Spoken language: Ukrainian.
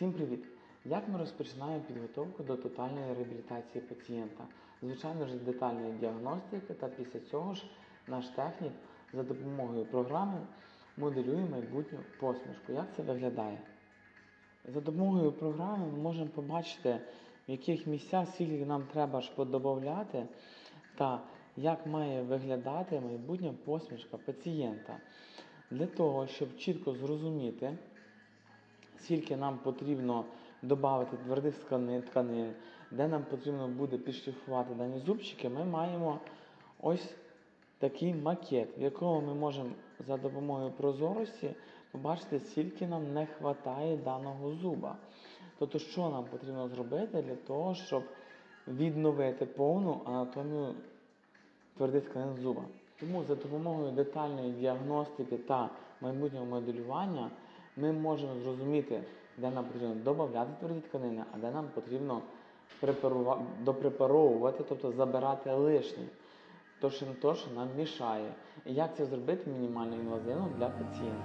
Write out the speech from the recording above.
Всім привіт! Як ми розпочинаємо підготовку до тотальної реабілітації пацієнта? Звичайно ж, детальної діагностики та після цього ж наш технік за допомогою програми моделює майбутню посмішку. Як це виглядає? За допомогою програми ми можемо побачити, в яких місцях скільки нам треба ж подобавляти та як має виглядати майбутня посмішка пацієнта. Для того, щоб чітко зрозуміти, скільки нам потрібно додати твердих тканин, де нам потрібно буде підшліфувати дані зубчики, ми маємо ось такий макет, в якому ми можемо за допомогою прозорості побачити, скільки нам не вистачає даного зуба. Тобто, що нам потрібно зробити для того, щоб відновити повну анатомію твердих тканин зуба. Тому за допомогою детальної діагностики та майбутнього моделювання ми можемо зрозуміти, де нам потрібно додати тверді тканини, а де нам потрібно допрепаровувати, тобто забирати лишнє, то, що, то, що нам мішає. Як це зробити мінімально інвазивно для пацієнта.